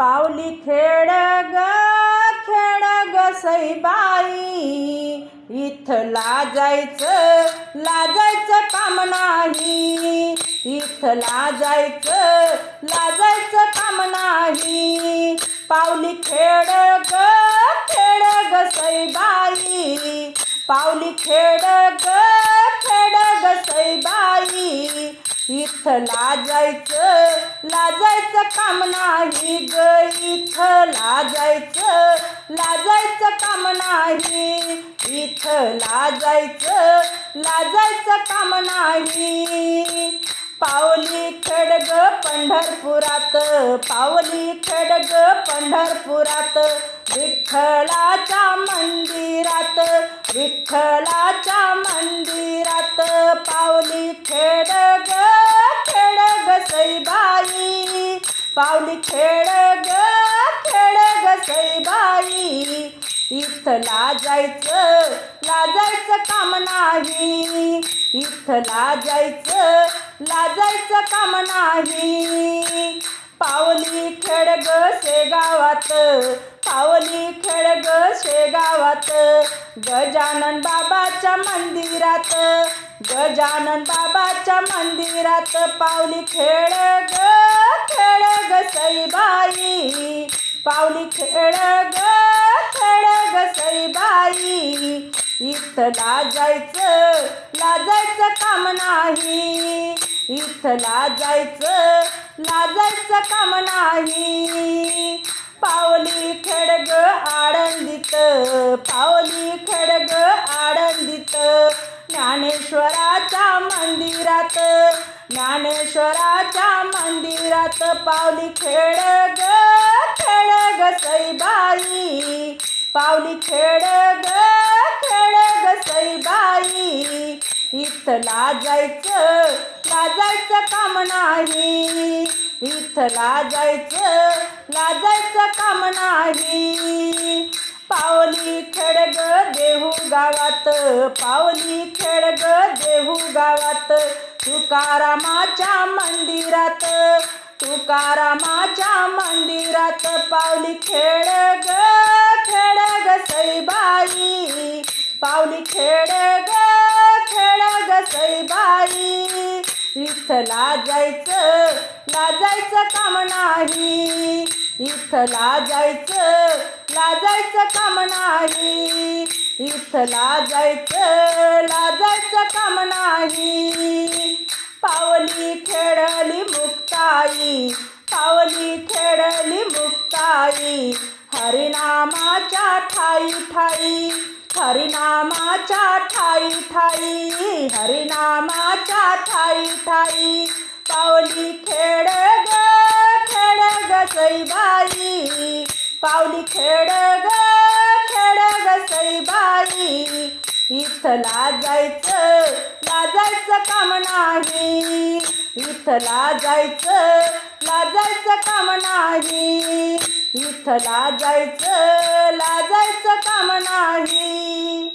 पावली खेड ग खेड ग सईबाई. इथं लाजायचं लाजायचं काम नाही. इथं लाजायचं लाजायचं काम नाही. पावली खेड ग खेड ग सईबाई. पावली खेड ग इथं लाजायचं लाजायचं काम नाही ग इथं लाजायचं लाजायचं काम नाही इथं लाजायचं लाजायचं काम नाही. पावली खडग पंढरपुरात पावली खडग पंढरपुरात विठ्ठलाच्या मंदिरात विठ्ठलाच्या मंदिरात पावली खेळ पावली खेळ ग खेळ ग सईबाई. इथं लाजायचं लाजायचं काम नाही. इथं लाजायचं लाजायचं काम नाही. पावली खेडग शेगावात पावली खेडग शेगावात. गजानन बाबाच्या मंदिरात गजानन बाबाच्या मंदिरात पावली खेडग इथं लाजायचं लाजायचं काम नाही. इथं लाजायचं लाजायचं काम नाही. पावली खडग आळंदीत पावली खडग आळंदीत. ज्ञानेश्वराच्या मंदिरात ज्ञानेश्वराच्या मंदिरात पावली खेडग खेडग सईबाई. पावली खेडग इथला जायचं लाजायचं काम नाही. इथला जायचं लाजायचं काम नाही. पावली खेडग देहू गावात पावली खेडग देहू गावात. तुकारामाच्या मंदिरात तुकारामाच्या मंदिरात पावली खेडग खेडग सईबाई. पावली खेड खेडग सईबाई इथं लाजायचं लाजायचं काम नाही. इथं लाजायचं लाजायचं काम नाही. इथं लाजायचं लाजायचं काम नाही. पावली खेळली मुक्ताई पावली खेळली मुक्ताई. हरिनामाच्या ठाई ठाई. हरिनामाच्या ठाई ठाई हरिनामाच्या ठाई ठाई. पावली खेड ग खेड ग सईबाई. पावली खेड ग खेड ग सईबाई. इथं लाजायचं लाजायचं काम नाही. इथं लाजायचं लाजायचं काम नाही. इथं लाजायचं लाजायचं काम नाही.